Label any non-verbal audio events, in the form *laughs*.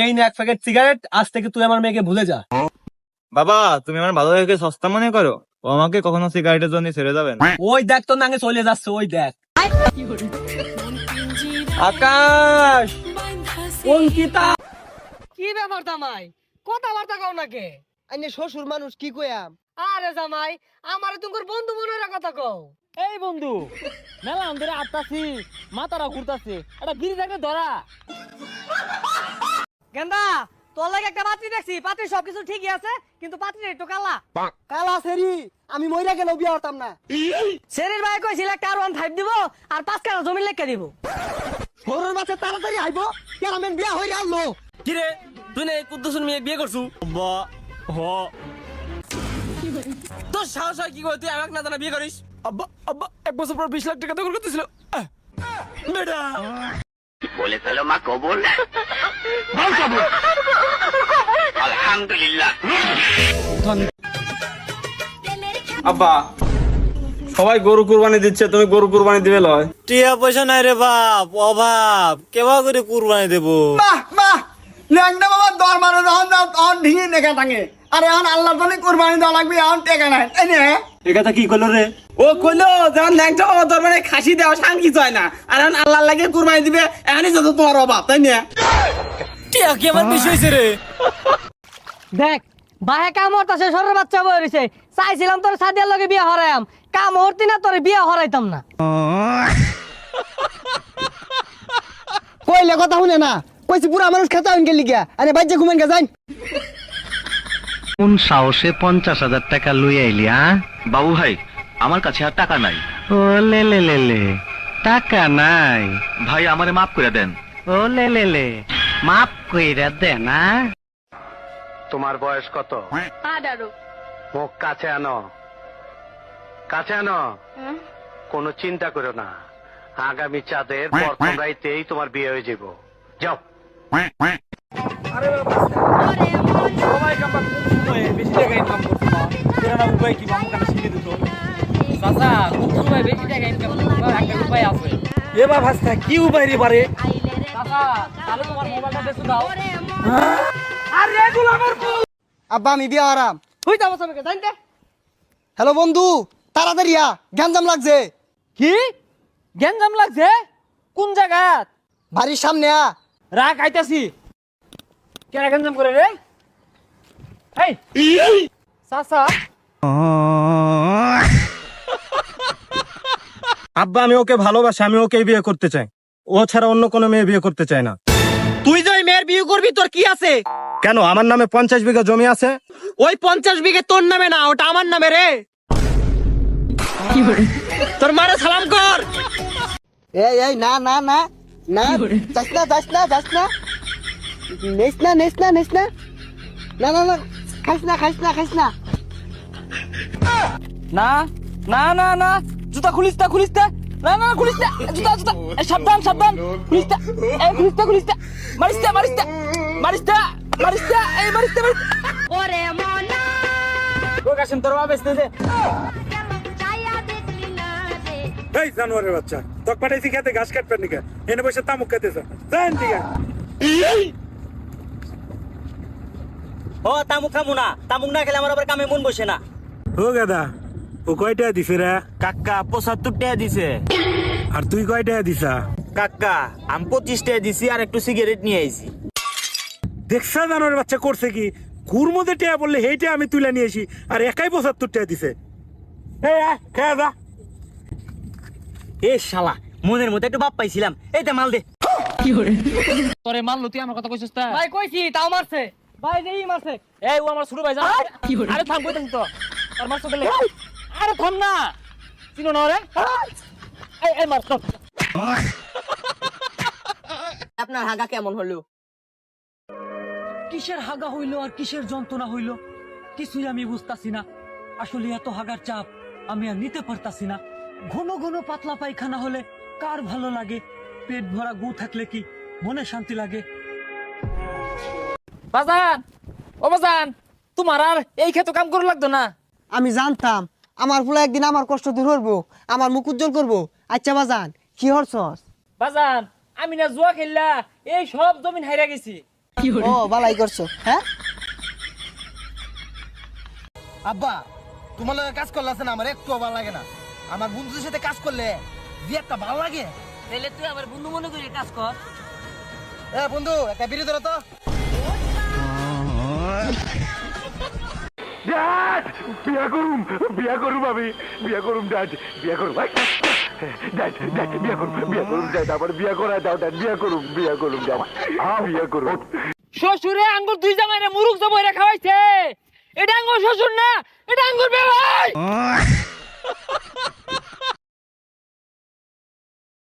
এই নে এক প্যাকেট সিগারেট আজ থেকে তুই আমার মেয়েকে ভুলে যা। বাবা তুমি আমার ভালো দেখে সস্তা মনে করো? ও আমাকে কখনো সিগারেটের জন্য ছেড়ে যাবে না। ওই দেখ তো নাঙ্গে চলে যাচ্ছে ওই দেখ। আকাশ! অঙ্কিতা! কি ব্যাপার জামাই? কথাবার্তা কও নাকে আইনে শ্বশুর মানুষ কি কয়াম আরে জামাই আমারে তোমার বন্ধু মনে কথা কও। এই বন্ধু মেলা আমাদের আটতাছি মাথাটা ঘুরতাছে একটা বিড়ি থাকে ধরা। গেন্দা তোর লাগে একটা পাত্রী দেখছি। পাত্রী সবকিছু ঠিকই আছে কিন্তু পাত্রী একটু কালা। কালা সেরি আমি মইরা কেন বিয়া হতাম না। শরীর ভাই কইছিল একটা আর ওয়ান ফাইভ দিব আর পাঁচ কাটা জমি লেখা দিব। ঘরের মাঝে তাড়াতাড়ি আইব কেরামেন বিয়া হইরা আনলো কিরে তুই না কুদ্দুসুন মেয়ে বিয়ে করছু? বা হ। তোর সাহস হয় কি করে তুই আমাকে না জানা বিয়ে করিস? আব্বা আব্বা এক বছর পর বিশ লাখ টাকা দখল করতেছিল। বেটা। বলে ফেলো মা কবুল। আলহামদুলিল্লাহ। আব্বা সবাই গরু কুরবানি দিচ্ছে তুমি গরু কুরবানি দিবে লয়। টিয়া পয়সা নাই রে বাপ অভাব। কেবা করে কুরবানি দেবো? বাহ বাহ। ল্যাংটা বাবা দর মারো যখন যাও তখন ঢিঙে নেখা টাঙে। আরে এখন আল্লাহ জন্য কোরবানি দেওয়া লাগবে এখন টেকা নাই। তাই না এটা কি করল রে? ও কইলো যখন ল্যাংটা বাবা তোর মানে খাসি দেওয়া শান কিছু হয় না। আর এখন আল্লাহ লাগে কুরবানি দিবে এখানে যত তোমার অভাব তাই না? টিয়া কি আমার বিষয় হয়েছে রে? দেখ বাহে কাম হরতাছে সরের বাচ্চা বই রইছে। চাইছিলাম তোর সাদিয়ার লগে বিয়া হরাইম কাম হরতি না তোর বিয়া হরাইতাম না। কইলে কথা শুনে না কইছি পুরা মানুষ খেতা হইন গেলি গিয়া আরে বাইজে ঘুমেন গে যাই কোন সাহসে পঞ্চাশ হাজার টাকা লই আইলি আ বাবু ভাই আমার কাছে আর টাকা নাই। ও লে লে লে লে। টাকা নাই। ভাই আমারে মাফ করে দেন। ও লে লে লে। মাপ কইরা দে না তোমার বয়স কত? আঠারো। মুখ কাছে আনো। কাছে আনো। কোনো চিন্তা করো না। আগামী চাঁদের প্রথম রাইতেই তোমার বিয়ে হয়ে যাব যাও। আরে বাবা সবাই কাম্পা বেশি টাকা ইনকাম করছে না এরা না উপায় কি? আছে এবার ভাস্তা কি উপায় রে পারে আব্বা আমি বিয়া হারাম। হুই যাব সবাইকে জানতে হ্যালো বন্ধু তাড়াতাড়ি আ গ্যাঞ্জাম লাগছে। কি? গ্যাঞ্জাম লাগছে? কোন জায়গাত বাড়ির সামনে আ। রাখ আইতাছি। কেন গ্যাঞ্জাম করে রে? এই। চাচা আব্বা আমি ওকে ভালোবাসি আমি ওকে বিয়ে করতে চাই। ও ছাড়া অন্য কোনো মেয়ে বিয়ে করতে চায় না। তুই যে মেয়ের বিয়ে করবি তোর কি আছে? কেন? আমার নামে পঞ্চাশ বিঘা জমি আছে? ওই পঞ্চাশ বিঘে তোর নামে না ওটা আমার নামে রে। তোর মারে সালাম কর। এই এই না না না না যাস না যাস না যাস না। নেস না নেস না নেস না। না না না খাইস না খাইস না খাইস না। না না না না। জুতা খুলিস না খুলিস না। না না খুলিস না। জুতা জুতা। এই, সাবধান সাবধান। খুলিস না। এই খুলিস না খুলিস না। মারিস না মারিস না। মারিস না মারিস না। এই মারিস না মারিস ওরে মনা। ওই কাশিম তোর বাবা না রে এই জানোয়ারের বাচ্চা তোকে পাঠাইছি খেতে ঘাস কাটবে নিকে। এনে বসে তামুক খেতেছ যান ঠিক ও তামুক খামু না। তামুক না খেলে আমার আবার কামে মন বসে না। ও গাদা ও কয়টা দিছে রে? কাকা পঁচাত্তর টাকা দিছে। আর তুই কয়টা দিছা? কাকা আমি পঁচিশ টাকা দিছি আর একটু সিগারেট নিয়ে আইছি। দেখছা জানোয়ারের বাচ্চা করছে কি? কুর মধ্যে টেয়া বললে হেইটা আমি তুলে নিয়ে আসি আর একাই পঁচাত্তর টাকা দিছে। এই আয়, খেয়ে যা। এ শালা মনের মধ্যে একটু বাপ পাইছিলাম। এই মাল দে। তোরে মারলো তুই আমার কথা কইছিস তা? ভাই কইছি তাও মারছে। ভাই যেই মারছে। এই ও আমার শুরু ভাই যা। আরে থাম কইতাম তো? তোর মারছ দিলে আরে থাম না। চিনো না রে এই এই মার আপনার হাগা কেমন হলো? কিসের হাগা হইল আর কিসের যন্ত্রণা হইল? কিছুই আমি বুঝতাছি না। আসলে এত হাগার চাপ আমি আর নিতে পারতাছি না। ঘন ঘন পাতলা পায়খানা হলে কার ভালো লাগে? পেট ভরা গু থাকলে কি মনে শান্তি লাগে? বাজান! ও বাজান! তোমার আর এই ক্ষেত্রে কাম করে লাগতো না? আমি জানতাম আমার ফুলা একদিন আমার কষ্ট দূর করব আমার মুখ উজ্জ্বল করব। আচ্ছা বাজান কি হরছস? বাজান আমি না জুয়া খেললা এই সব জমিন হাইরা গেছি। ও বালাই করছ হ্যাঁ? আব্বা তোমার লগে কাজ করলে আছে না আমার একটু ভালো লাগে না। আমার বন্ধুদের সাথে কাজ করলে যে একটা ভালো লাগে। তাহলে তুই আবার বন্ধু মনে করি কাজ কর। এ বন্ধু একটা বিড়ি ধরো তো। ড্যাড বিয়া করুম বিয়া করুম আমি বিয়া করুম ড্যাড বিয়া করুম ড্যাড ড্যাড বিয়া করুম বিয়া করুম ড্যাড আমার বিয়া করা দাও ড্যাড বিয়া করুম বিয়া করুম ড্যাড বিয়া করুম শ্বশুরে আঙ্গুর দুই জামাইরে মুরুখ জমাইরে খাওয়াইছে। এটা আঙ্গুর শ্বশুর না এটা আঙ্গুর বেবাই *laughs*